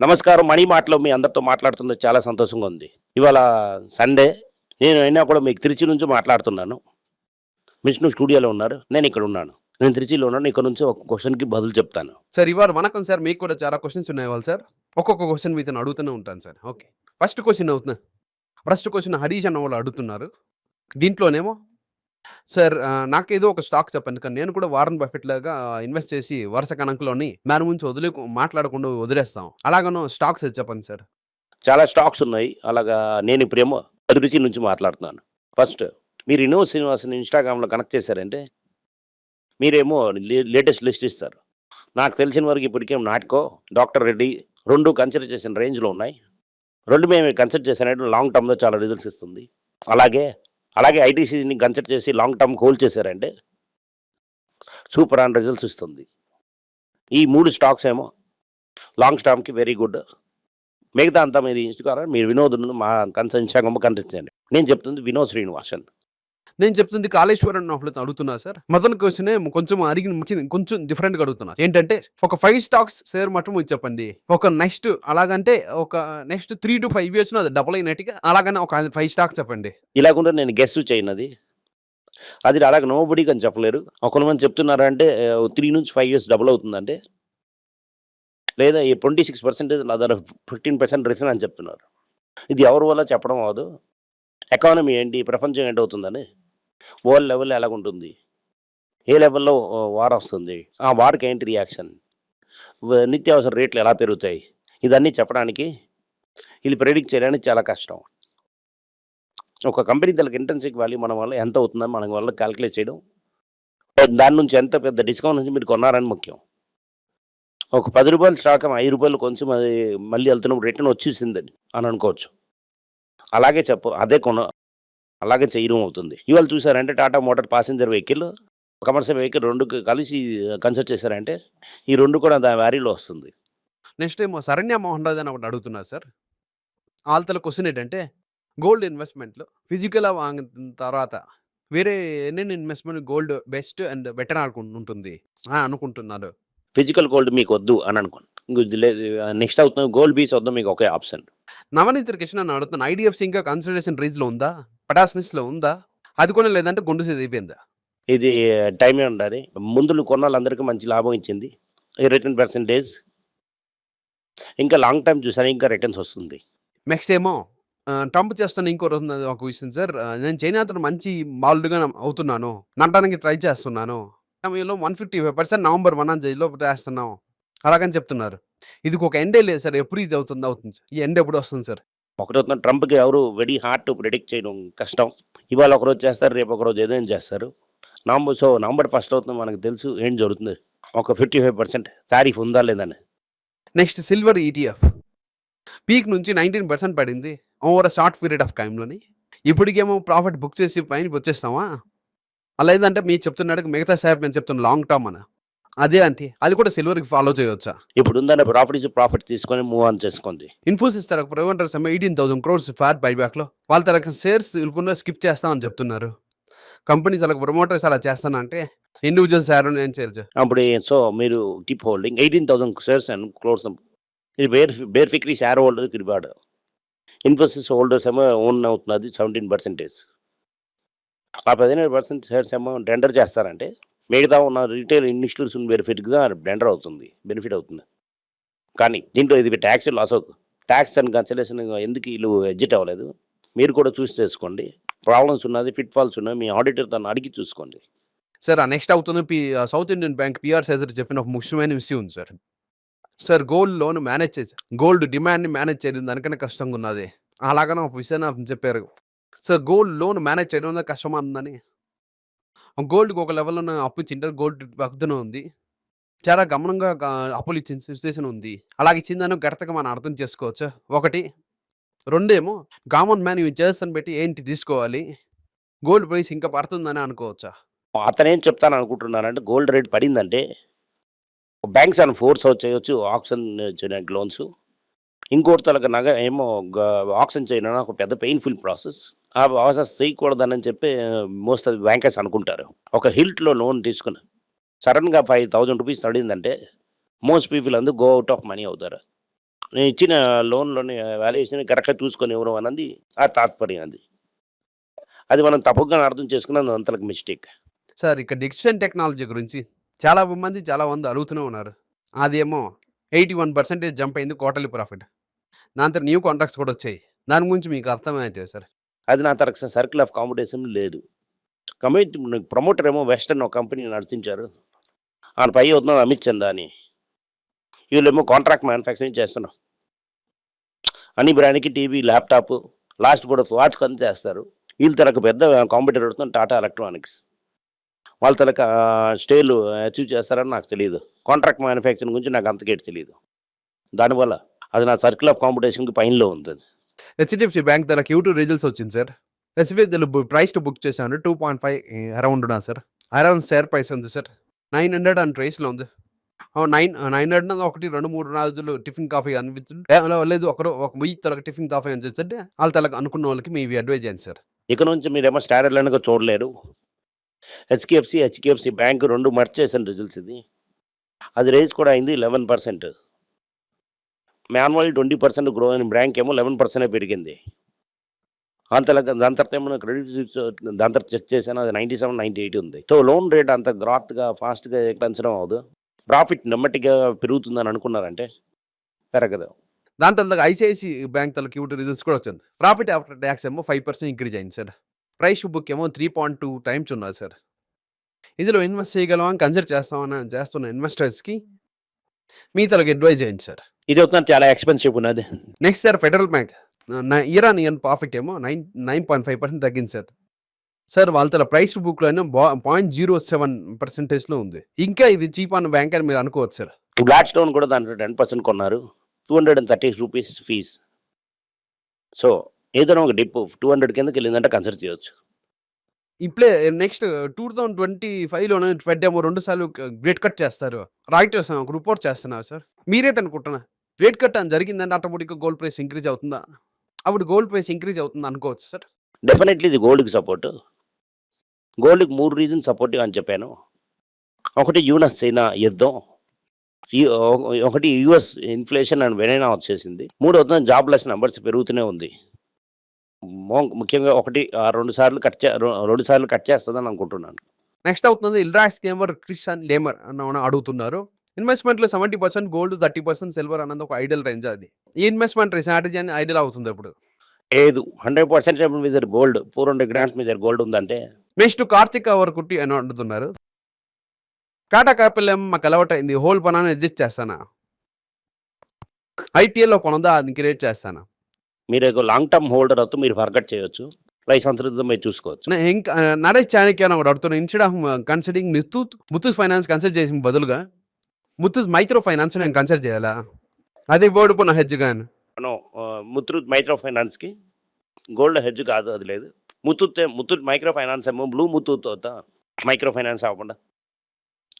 నమస్కారం మణి మాటలో మీ అందరితో మాట్లాడుతున్నది చాలా సంతోషంగా ఉంది. ఇవాళ సండే నేను అయినా కూడా మీకు తిరుచి నుంచి మాట్లాడుతున్నాను. విష్ణు స్టూడియోలో ఉన్నారు నేను ఇక్కడ ఉన్నాను. నేను తిరుచిలో ఉన్నాను ఇక్కడ నుంచి ఒక క్వశ్చన్కి బదులు చెప్తాను. సార్ ఇవాళ వనకం సార్ మీకు కూడా చాలా క్వశ్చన్స్ ఉన్నాయి వాళ్ళు సార్. ఒక్కొక్క క్వశ్చన్ మీతో అడుగుతూనే ఉంటాను సార్. ఓకే. ఫస్ట్ క్వశ్చన్ అవుతున్నా. ఫస్ట్ క్వశ్చన్ హరీష్ అన్న వాళ్ళు అడుగుతున్నారు. దీంట్లోనేమో సార్ ఆ, నాకేదో ఒక స్టాక్ చెప్పండి. కానీ నేను కూడా వారన్ బఫెట్ లాగా ఇన్వెస్ట్ చేసి వరుస కణంకులోని దాని గురించి వదిలే మాట్లాడకుండా వదిలేస్తాం. అలాగనో స్టాక్స్ అది చెప్పండి సార్. చాలా స్టాక్స్ ఉన్నాయి. అలాగా నేను ఇప్పుడేమో అభిరుచి నుంచి మాట్లాడుతున్నాను. ఫస్ట్ మీరు ఇన్నో శ్రీనివాస్ని ఇన్స్టాగ్రామ్లో కనెక్ట్ చేశారంటే మీరేమో లేటెస్ట్ లిస్ట్ ఇస్తారు. నాకు తెలిసిన వరకు ఇప్పటికే నాటకో డాక్టర్ రెడ్డి రెండు కన్సిడర్ చేసిన రేంజ్లో ఉన్నాయి. రెండు మేము కన్సిడర్ చేసినట్టు లాంగ్ టర్మ్లో చాలా రిజల్ట్స్ ఇస్తుంది. అలాగే అలాగే ఐటీసీని కన్సిడర్ చేసి లాంగ్ టర్మ్ హోల్డ్ చేశారంటే సూపర్ అండ్ రిజల్ట్స్ ఇస్తుంది. ఈ మూడు స్టాక్స్ ఏమో లాంగ్ టర్మ్కి వెరీ గుడ్. మిగతా అంతా మీరు ఇన్స్టాగ్రామ్ మీరు వినోద్ మా కన్సర్న్ కనిపించండి. నేను చెప్తుంది వినోద్ శ్రీనివాసన్. నేను చెప్తుంది కాళేశ్వరం వాళ్ళతో అడుగుతున్నా సార్. మదన్ క్వశ్చన్ కొంచెం అడిగిన కొంచెం కొంచెం డిఫరెంట్గా అడుగుతున్నా ఏంటంటే ఒక ఫైవ్ స్టాక్స్ షేర్ మటం చెప్పండి. ఒక నెక్స్ట్ అలాగంటే ఒక next three to five years అది డబుల్ అయినట్టుగా అలాగనే ఒక ఫైవ్ స్టాక్స్ చెప్పండి. ఇలాగుంటే నేను గెస్ట్ చేయనది. అది అలాగ నోబడికి అని చెప్పలేరు. ఒకరిమంది చెప్తున్నారంటే త్రీ నుంచి ఫైవ్ ఇయర్స్ డబుల్ అవుతుందంటే? లేదా ఈ twenty six percentage other fifteen percent return అని చెప్తున్నారు. ఇది ఎవరి వల్ల చెప్పడం అవదు ఎకానమీ ఏంటి? ప్రపంచం ఏంటవుతుందని వరల్డ్ లెవెల్లో ఎలాగుంటుంది? ఏ లెవెల్లో వార్ వస్తుంది? ఆ వార్కి ఏంటి రియాక్షన్? నిత్యావసర రేట్లు ఎలా పెరుగుతాయి? ఇదన్నీ చెప్పడానికి ఇది ప్రెడిక్ట్ చేయడానికి చాలా కష్టం. ఒక కంపెనీ దానికి ఇంటర్న్షిప్ వాల్యూ మన వల్ల ఎంత అవుతుందని మన వల్ల క్యాలిక్యులేట్ చేయడం. దాని నుంచి ఎంత పెద్ద డిస్కౌంట్ నుంచి మీరు కొన్నారని ముఖ్యం. ఒక పది రూపాయలు స్టాక్ ఐదు రూపాయలు కొంచెం మళ్ళీ వెళ్తున్నప్పుడు రిటర్న్ వచ్చేసిందని అని అనుకోవచ్చు. అలాగే చెప్పు అదే కొన అలాగే చేయడం అవుతుంది. ఇవాళ చూసారంటే Tata motor passenger vehicle commercial vehicle రెండు కలిసి కన్సిడర్ చేశారంటే ఈ రెండు కూడా దాని వ్యారీలో వస్తుంది. నెక్స్ట్ ఏమో శరణ్య మోహన్ రాజు అని ఒకటి అడుగుతున్నా సార్. వాళ్ళతో క్వశ్చన్ ఏంటంటే గోల్డ్ ఇన్వెస్ట్మెంట్లో ఫిజికల్ వాంగిన తర్వాత వేరే ఎన్ని investment gold best and better ఉంటుంది? ఆ, అనుకుంటున్నారు ఫిజికల్ గోల్డ్ మీకు వద్దు అని అనుకోండి నెక్స్ట్ అవుతుంది గోల్డ్ బీస్ వద్దు మీకు ఒకే ఆప్షన్. నవనీత్ కృష్ణ అని అడుగుతున్నా ఐడిఎఫ్సి ఇంకా కన్సిడరేషన్ రేంజ్లో ఉందా? పటాస్నిస్లో ఉందా? అది కూడా లేదంటే గుండు అయిపోయిందా? ఇది టైమే ఉండాలి. ముందులు కొన్న వాళ్ళందరికీ మంచి లాభం ఇచ్చింది. Return percentage. ఇంకా లాంగ్ టైం చూసాను ఇంకా రిటర్న్స్ వస్తుంది. నెక్స్ట్ ఏమో ట్రంప్ చేస్తున్న ఇంకో ఒక విషయం సార్. నేను చైనాతో మంచి బాలుడుగా అవుతున్నాను. నడటానికి ట్రై చేస్తున్నాను. సమయంలో one fifty five percent November one జైల్లో చేస్తున్నాం అలాగని చెప్తున్నారు. ఇది ఒక ఎండే లేదు సార్. ఎప్పుడు ఇది అవుతుంది అవుతుంది ఈ ఎండ్ ఎప్పుడు వస్తుంది సార్? ఒకరోజు ట్రంప్కి ఎవరు వెరీ హార్డ్ ప్రిడిక్ట్ చేయడం కష్టం. ఇవాళ ఒకరోజు చేస్తారు రేపు ఒకరోజు ఏదైనా చేస్తారు. నవంబర్ సో నవంబర్ ఫస్ట్ అవుతుంది మనకు తెలుసు ఏం జరుగుతుంది. ఒక ఫిఫ్టీ ఫైవ్ పర్సెంట్ తారీఫ్ ఉందా లేదని నెక్స్ట్ సిల్వర్ ఈటీఎఫ్. పీక్ నుంచి నైన్టీన్ పర్సెంట్ పడింది. ఓవర్ షార్ట్ పీరియడ్ ఆఫ్ టైంలోని ఇప్పటికేమో ప్రాఫిట్ బుక్ చేసి పైన వచ్చేస్తామా? అలా ఏదంటే మీరు చెప్తున్నాడు మిగతా సార్ నేను చెప్తున్నాను లాంగ్ టర్మ్ అని. అదే అంటే అది కూడా సిల్వర్కి ఫాలో చేయవచ్చా ఇప్పుడు ఉందన్న ప్రాఫిట్ ఇచ్చి ప్రాఫిట్ తీసుకొని మూవ్ ఆన్ చేసుకోండి. ఇన్ఫోసిస్ తరకు ప్రివెంటర్ సమ్మె ఎయిటీన్ థౌసండ్ క్రోర్స్ ఫ్యాట్ బైబ్యాక్లో వాళ్ళ తరగ షేర్స్ ఇవ్వకుండా స్కిప్ చేస్తామని చెప్తున్నారు. కంపెనీస్ అలా ప్రమోటర్స్ అలా చేస్తానంటే ఇండివిజువల్స్ ఎవరు ఏం సార్ అప్పుడు సో మీరు keep holding eighteen thousand shares and crores ఇది బేర్ బేర్ ఫిక్రీ షేర్ హోల్డర్కి రివార్డ్ ఇన్ఫోసిస్ హోల్డర్స్ ఏమో ఓన్ అవుతున్నది సెవెంటీన్ పర్సెంటేజ్ ఆ పదిహేను పర్సెంట్ షేర్స్ ఏమో టెండర్ చేస్తారంటే మిగతా ఉన్న రీటైల్ ఇన్స్టిట్యూషన్ బెనిఫిట్గా బ్లెండర్ అవుతుంది బెనిఫిట్ అవుతుంది. కానీ దీంట్లో ఇది ట్యాక్స్ లాస్ అవుతుంది. ట్యాక్స్ అండ్ కన్సలేషన్ ఎందుకు వీళ్ళు ఎగ్జిట్ అవ్వలేదు? మీరు కూడా చూసి చేసుకోండి. ప్రాబ్లమ్స్ ఉన్నది ఫిట్ ఫాల్స్ ఉన్నాయి మీ ఆడిటర్ తను అడిగి చూసుకోండి. సార్ ఆ నెక్స్ట్ అవుతుంది P South Indian Bank PR sizer చెప్పిన ఒక ముఖ్యమైన విషయం ఉంది sir sir gold loan manage చేసి గోల్డ్ డిమాండ్ని మేనేజ్ చేయడం దానికన్నా కష్టంగా ఉన్నది. అలాగనే ఒక విషయాన్ని చెప్పారు. సార్ గోల్డ్ లోన్ మేనేజ్ చేయడం కష్టమా ఉందని గోల్డ్కి ఒక లెవెల్లో అప్పు ఇచ్చింటారు గోల్డ్ పక్కన ఉంది. చాలా గమనంగా గా- అప్పులు ఇచ్చిన సిచ్యువేషన్ ఉంది. అలాగే ఇచ్చిందని గడతగా మనం అర్థం చేసుకోవచ్చు. ఒకటి రెండేమో కామన్ మ్యాన్ ఇవి చేస్తాను పెట్టి ఏంటి తీసుకోవాలి? గోల్డ్ ప్రైస్ ఇంకా పడుతుందని అనుకోవచ్చా? అతనేం చెప్తాను అనుకుంటున్నానంటే గోల్డ్ రేట్ పడిందంటే బ్యాంక్స్ అని ఫోర్స్ చేయొచ్చు ఆక్షన్ చేయడానికి లోన్స్. ఇంకోటి తలకి నగ ఏమో ఆక్షన్ చేయడం ఒక పెద్ద పెయిన్ఫుల్ ప్రాసెస్. ఆ ప్రాసెస్ చేయకూడదని చెప్పి మోస్ట్ ఆఫ్ బ్యాంకర్స్ అనుకుంటారు. ఒక హిల్ట్లో లోన్ తీసుకుని సడన్గా ఫైవ్ థౌజండ్ రూపీస్ పడిందంటే మోస్ట్ పీపుల్ అందు గో అవుట్ ఆఫ్ మనీ అవుతారు. నేను ఇచ్చిన లోన్లోని వాల్యుయేషన్ కరెక్ట్గా చూసుకొని ఇవ్వడం అన్నది ఆ తాత్పర్యం అది. అది మనం తప్పుగా అర్థం చేసుకున్నది అంతలకు మిస్టేక్. సార్ ఇక్కడ డిజిటల్ టెక్నాలజీ గురించి చాలా మంది చాలా మంది అడుగుతూనే ఉన్నారు. అదేమో ఎయిటీ వన్ పర్సెంటేజ్ జంప్ అయింది క్వార్టర్లీ ప్రాఫిట్. దాంతో న్యూ కాంట్రాక్ట్స్ కూడా వచ్చాయి. దాని గురించి మీకు అర్థమైతే సార్. అది నా తరగతి సర్కిల్ ఆఫ్ కాంపిటీషన్ లేదు. కమిటీ ప్రమోటర్ ఏమో వెస్టర్న్ ఒక కంపెనీ నడిచించారు. ఆయన పై అవుతున్నాం అమిత్ చందా అని. వీళ్ళేమో కాంట్రాక్ట్ మ్యానుఫ్యాక్చరింగ్ చేస్తున్నాం అన్ని బ్రాండ్కి టీవీ ల్యాప్టాప్ లాస్ట్ కూడా వాచ్ కొని చేస్తారు. వీళ్ళు తనకు పెద్ద కాంపిటీటర్ అవుతుంది టాటా ఎలక్ట్రానిక్స్. వాళ్ళ తనకు స్టేలు అచీవ్ చేస్తారని నాకు తెలియదు కాంట్రాక్ట్ మ్యానుఫ్యాక్చరింగ్ గురించి నాకు అంతకేటి తెలియదు దానివల్ల అది నా సర్కిల్ ఆఫ్ కాంపిటీషన్కి పైనలో ఉంది అది. హెచ్డిఎఫ్సి బ్యాంక్ ధర క్యూ టూ రిజల్ట్స్ వచ్చింది sir. SBI price to book చేశాను టూ పాయింట్ ఫైవ్ అరౌండ్ ఉన్నా సార్? అరౌండ్ షేర్ ప్రైస్ ఉంది సార్. నైన్ హండ్రెడ్ అండ్ ప్రైస్లో ఉంది. నైన్ నైన్ హండ్రెడ్ ఒకటి రెండు మూడు రోజులు టిఫిన్ కాఫీ అనిపించింది. లేదు ఒకరు ఒక వెయ్యి తలకు టిఫిన్ కాఫీ అని చేస్తే వాళ్ళ తలకు అనుకున్న వాళ్ళకి మీ అడ్వైజ్ చేయండి సార్. ఇక నుంచి మీరేమో స్టాండర్డ్ లైన్గా చూడలేరు. హెచ్డిఎఫ్సి హెచ్డిఎఫ్సి బ్యాంక్ రెండు మర్చ్ చేసిన రిజల్ట్స్ ఇది. అది రేజ్ కూడా అయింది eleven percent. Manual twenty percent grow అయిన బ్యాంక్ ఏమో లెవెన్ పర్సెంట్ పెరిగింది. అంతలా దాని తర్వాత ఏమైనా క్రెడిట్ దాని తర్వాత చెక్ చేశాను అది నైంటీ సెవెన్ నైంటీ ఎయిట్ ఉంది. సో లోన్ రేట్ అంత గ్రాత్గా ఫాస్ట్గా పెంచడం అవ్వదు. ప్రాఫిట్ నెమ్మటిగా పెరుగుతుందని అనుకున్నారంటే పెరగదు. దాని తర్వాత ఐసిఐసి బ్యాంక్ తల రిజల్ట్స్ కూడా వచ్చింది. ప్రాఫిట్ ఆఫ్టర్ ట్యాక్స్ ఏమో ఫైవ్ పర్సెంట్ ఇంక్రీజ్ అయింది సార్. ప్రైస్ బుక్ ఏమో త్రీ పాయింట్ టూ టైమ్స్ ఉన్నది సార్. ఇందులో ఇన్వెస్ట్ చేయగలమని కన్సిడర్ చేస్తామని చేస్తున్న ఇన్వెస్టర్స్కి మీ తలకు అడ్వైజ్ చేయండి సార్ ఇది అవుతున్న చాలా ఎక్స్పెన్సివ్ ఉన్నది. నెక్స్ట్ సార్ ఫెడరల్ బ్యాంక్ ఇరాన్ ఇయన్ ప్రాఫిట్ ఏమో nine nine point five percent తగ్గింది సార్ సార్ వాళ్ళ తల ప్రైస్ బుక్లో పాయింట్ జీరో సెవెన్ పర్సెంటేజ్లో ఉంది. ఇంకా ఇది చీప్ అన్న బ్యాంక్ అని మీరు అనుకోవచ్చు సార్ బ్లాక్ స్టోన్ కూడా దాంట్లో టెన్ పర్సెంట్ కొన్నారు. Two hundred and thirty rupees fees so ఏదైనా ఒక డిప్ టూ హండ్రెడ్ కిందకి వెళ్ళిందంటే కన్సిడర్ చేయొచ్చు. ఇప్పుడే నెక్స్ట్ టూ థౌసండ్ ట్వంటీ ఫైవ్లోనే ఫెడ్ ఏమో రెండు సార్లు గ్రేట్ కట్ చేస్తారు. రాయిటర్స్ ఒక రిపోర్ట్ చేస్తున్నారు సార్. మీరే అనుకుంటున్నా గ్రేట్ కట్ అని జరిగిందంటే ఆటోమేటిక్గా గోల్డ్ ప్రైస్ ఇంక్రీజ్ అవుతుందా? అప్పుడు గోల్డ్ ప్రైస్ ఇంక్రీజ్ అవుతుంది అనుకోవచ్చు సార్. డెఫినెట్లీ ఇది గోల్డ్కి సపోర్ట్. గోల్డ్కి మూడు రీజన్ సపోర్టివ్ అని చెప్పాను. ఒకటి యూనస్ చైనా యుద్ధం. ఈ- ఒకటి యుఎస్ ఇన్ఫ్లేషన్ అండ్ వెనైనా వచ్చేసింది. మూడవది జాబ్లెస్ నెంబర్స్ పెరుగుతూనే ఉంది. ముఖ్యంగా ఒకటి రెండు సార్లు కట్ చే రెండు సార్లు కట్ చేస్తుందని అనుకుంటున్నాను. నెక్స్ట్ అవుతుంది ఇల్రాక్స్ కేమర్ క్రిస్టియన్ లేమర్ అన్న అడుగుతున్నారు. ఇన్వెస్ట్మెంట్లో seventy percent gold thirty percent silver అన్నది ఒక ఐడియల్ రేంజ్ అది. ఈ ఇన్వెస్ట్మెంట్ స్ట్రాటజీ అని ఐడియల్ అవుతుంది ఇప్పుడు. లేదు హండ్రెడ్ పర్సెంట్ మీ దగ్గర గోల్డ్ ఫోర్ హండ్రెడ్ గ్రామ్స్ మీ దగ్గర గోల్డ్ ఉందంటే. నెక్స్ట్ కార్తిక్ అవర్ కుట్టి అని అడుగుతున్నారు టాటా క్యాపిటల్ ఏమో మాకు అలవాటు అయింది హోల్ పనాన్ని అడ్జస్ట్ చేస్తానా? ఐటీఎల్లో కొనదా అది క్రియేట్ చేస్తానా? మీరు లాంగ్ టర్మ్ హోల్డర్ అవుతూ మీరు ఫర్గట్ చేయొచ్చు. మీరు చూసుకోవచ్చు. నే- ఇంకా ఆ, నరేష్ చాణక్య అని ఒకటి అడుగుతున్నాను instead of considering Muthoot Muthoot finance consider చేసిన బదులుగా మైక్రో ఫైనాన్స్ నేను కన్సిడర్ చేయాలా? అదే ఓడిపోయిన హెడ్జ్ గాను. మనం ముత్తూట్ మైక్రో ఫైనాన్స్కి గోల్డ్ హెడ్జ్ కాదు అది లేదు. ముత్తూట్ ముత్తూట్ మైక్రో ఫైనాన్స్ ఏమో బ్లూ ముత్తూట్ అవుతా మైక్రో ఫైనాన్స్ అవ్వకుండా.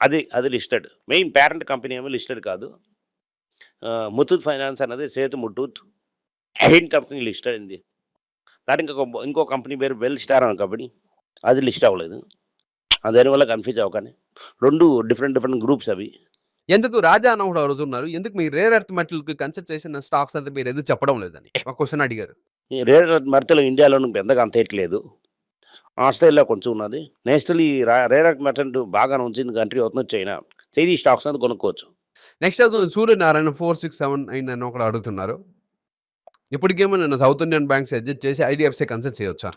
అది అది లిస్టెడ్ మెయిన్ పేరెంట్ కంపెనీ ఏమో లిస్టెడ్ కాదు. ముత్తూట్ ఫైనాన్స్ అనేది సేతు ముట్టూత్ మెయిన్ కంపెనీ లిస్టెడ్ అయింది. దాని ఇంకొక ఇంకో కంపెనీ పేరు వెల్ స్టార్ అనే కంపెనీ. అది లిస్ట్ అవ్వలేదు. దానివల్ల కన్ఫ్యూజ్ అవ్వకని. రెండు డిఫరెంట్ డిఫరెంట్ గ్రూప్స్ అవి. ఎందుకు రాజా అని ఒకడు రోజు ఉన్నారు. ఎందుకు మీరు రేర్ ఎర్త్ మెటల్కి కన్సిడర్ చేసిన స్టాక్స్ అయితే మీరు ఎందుకు చెప్పడం లేదని? ఒక క్వశ్చన్ అడిగారు. ఈ రేర్ మరతలు ఇండియాలో పెద్దగా అంత ఎట్లేదు ఆస్ట్రేలియా కొంచెం ఉన్నది. నేషనల్ ఈ రేర్ మెటల్ బాగా ఉంచింది కంట్రీ అవుతుంది చైనా. చైనీ స్టాక్స్ అనేది కొనుక్కోవచ్చు. Next Suryanarayana four six seven nine అని ఒకడు అడుగుతున్నారు. ఇప్పటికేమో నేను సౌత్ ఇండియన్ బ్యాంక్స్ అడ్జస్ట్ చేసి ఐడిఎఫ్సీ కన్సిడర్ చేయొచ్చా?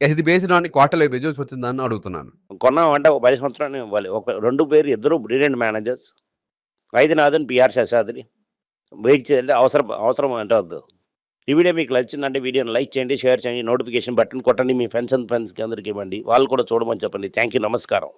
ఇది బేస్డ్ ఆన్ క్వార్టర్ బెజోస్ వచ్చిందని అడుగుతున్నాను. కొన్నామంటే ఒక పది సంవత్సరాలు ఇవ్వాలి. ఒక రెండు పేరు ఇద్దరు brilliant managers Vaidyanathan PR Seshadri wait చేయాలి అవసరం అవసరం అంటే వద్దు. ఈ వీడియో మీకు నచ్చిందంటే వీడియోని లైక్ చేయండి షేర్ చేయండి నోటిఫికేషన్ బటన్ కొట్టండి మీ ఫ్రెండ్స్ అండ్ ఫ్రెండ్స్కి అందరికి ఇవ్వండి. వాళ్ళు కూడా చూడమని చెప్పండి. థ్యాంక్ యూ నమస్కారం.